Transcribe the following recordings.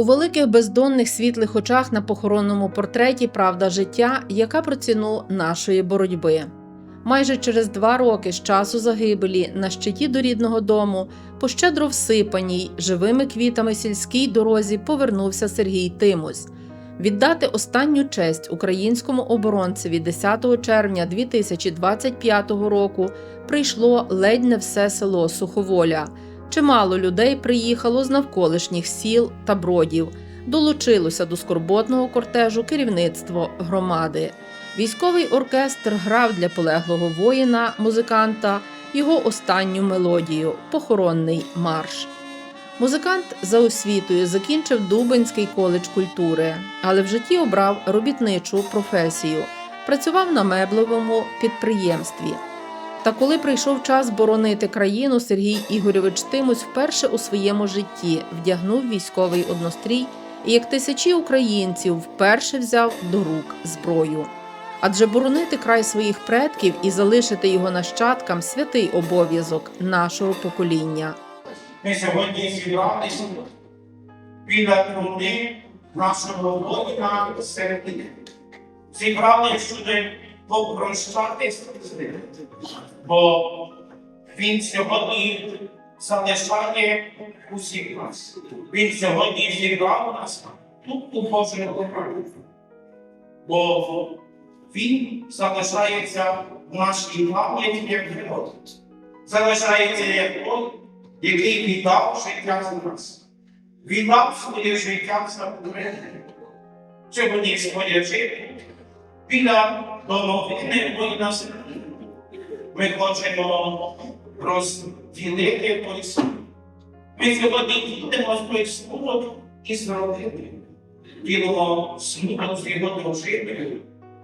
У великих бездонних світлих очах на похоронному портреті правда життя, яка про ціну нашої боротьби. Майже через два роки з часу загибелі на щиті до рідного дому, по щедро всипаній живими квітами сільській дорозі повернувся Сергій Тимусь. Віддати останню честь українському оборонцеві 10 червня 2025 року прийшло ледь не все село Суховоля. Чимало людей приїхало з навколишніх сіл та бродів, долучилося до скорботного кортежу керівництво громади. Військовий оркестр грав для полеглого воїна, музиканта його останню мелодію похоронний марш. Музикант за освітою закінчив Дубинський коледж культури, але в житті обрав робітничу професію, працював на меблевому підприємстві. Та коли прийшов час боронити країну, Сергій Ігорьович Тимусь вперше у своєму житті вдягнув військовий однострій і, як тисячі українців, вперше взяв до рук зброю. Адже боронити край своїх предків і залишити його нащадкам святий обов'язок нашого покоління. Ми сьогодні зібралися біля труни нашого воїна Сергія. Зібрали сюди попрощатися з ним, бо він сьогодні залишає усіх нас. Він сьогодні зібрав нас тут у Божому храмі. Бо він залишається в нашій пам'яті як герой. Залишається як той, який віддав життя за нас, віддав своє життя за Україну. Сьогодні своє життя біля воїна Сергія. Ми хочемо розділити той суд. Ми сьогодні той смуток із родини. Ділимо смуток з його дружиною,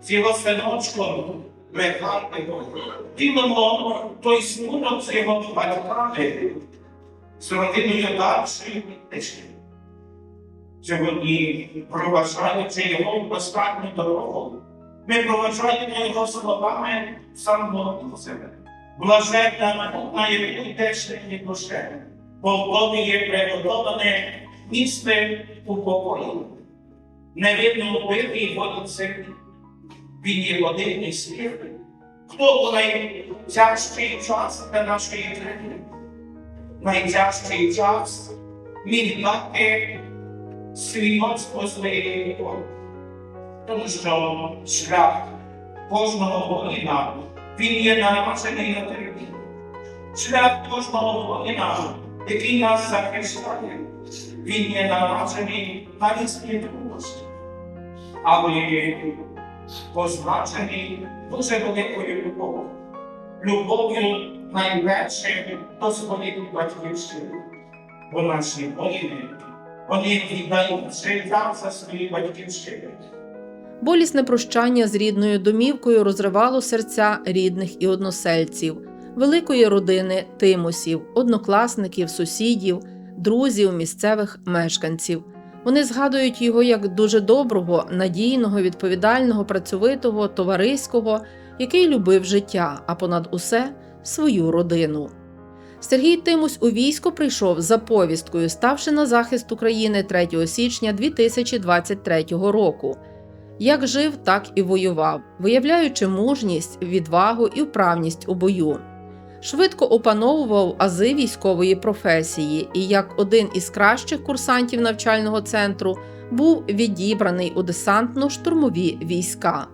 з його синочком Михайлом. Ділимо той смуток з його батьками, з родиною дальшої тиші. Сьогодні, проважаючи його в останню дорогу, ми проважаємо його словами самого себе. Блаженна на яку йдеш нині душе, бо в є приготоване місце у покої. Невидно убитий воїн Сергій. Він є один із слів. Хто у найтяжчий час для нашої країни? Найтяжчий час міг дати свідоцтво своєї любові. Тому що шлях кожного воїна, він є народжений на терпінні. Шлях кожного воїна, який нас захищає, він є народжений на людській трудності. Але позначений дуже великою любов'ю. Любов'ю найперше до своїх батьківщини. Бо наші воїни, вони віддають життя за свої батьківщини. Болісне прощання з рідною домівкою розривало серця рідних і односельців, великої родини Тимосів, однокласників, сусідів, друзів, місцевих мешканців. Вони згадують його як дуже доброго, надійного, відповідального, працьовитого, товариського, який любив життя, а понад усе свою родину. Сергій Тимусь у військо прийшов за повісткою, ставши на захист України 3 січня 2023 року. Як жив, так і воював, виявляючи мужність, відвагу і вправність у бою. Швидко опановував ази військової професії і, як один із кращих курсантів навчального центру, був відібраний у десантно-штурмові війська.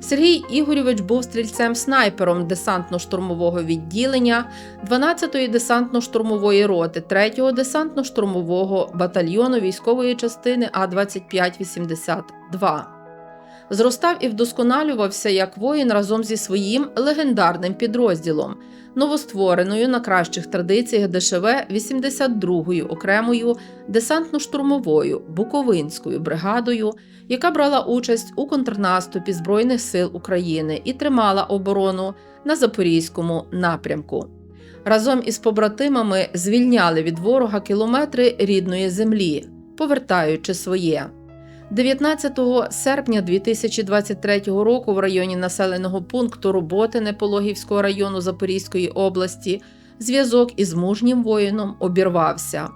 Сергій Ігорьович був стрільцем-снайпером десантно-штурмового відділення 12-ї десантно-штурмової роти 3-го десантно-штурмового батальйону військової частини А-2582. Зростав і вдосконалювався як воїн разом зі своїм легендарним підрозділом, новоствореною на кращих традиціях ДШВ 82-ю окремою десантно-штурмовою Буковинською бригадою, яка брала участь у контрнаступі Збройних сил України і тримала оборону на Запорізькому напрямку. Разом із побратимами звільняли від ворога кілометри рідної землі, повертаючи своє. 19 серпня 2023 року в районі населеного пункту Роботине Пологівського району Запорізької області зв'язок із мужнім воїном обірвався.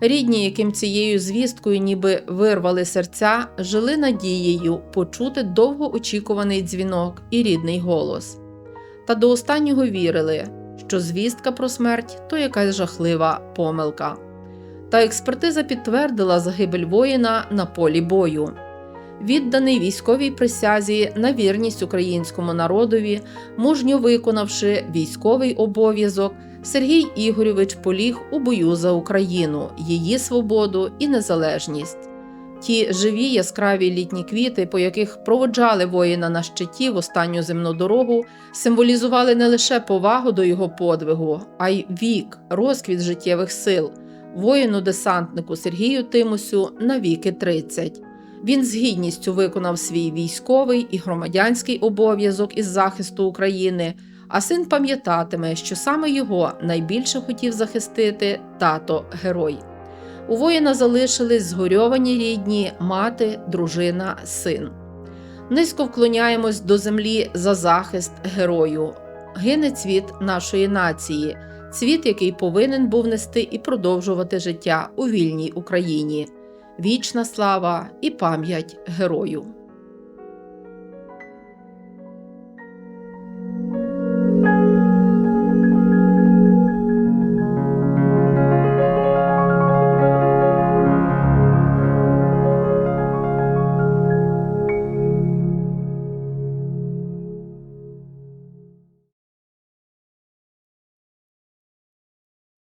Рідні, яким цією звісткою ніби вирвали серця, жили надією почути довгоочікуваний дзвінок і рідний голос. Та до останнього вірили, що звістка про смерть то якась жахлива помилка. Та експертиза підтвердила загибель воїна на полі бою. Відданий військовій присязі на вірність українському народові, мужньо виконавши військовий обов'язок, Сергій Ігорьович поліг у бою за Україну, її свободу і незалежність. Ті живі яскраві літні квіти, по яких проводжали воїна на щиті в останню земну дорогу, символізували не лише повагу до його подвигу, а й вік, розквіт життєвих сил, воїну-десантнику Сергію Тимусю на віки 30. Він з гідністю виконав свій військовий і громадянський обов'язок із захисту України, а син пам'ятатиме, що саме його найбільше хотів захистити тато герой. У воїна залишились згорьовані рідні, мати, дружина, син. Низько вклоняємось до землі за захист герою. Гине цвіт нашої нації, цвіт, який повинен був нести і продовжувати життя у вільній Україні. Вічна слава і пам'ять герою.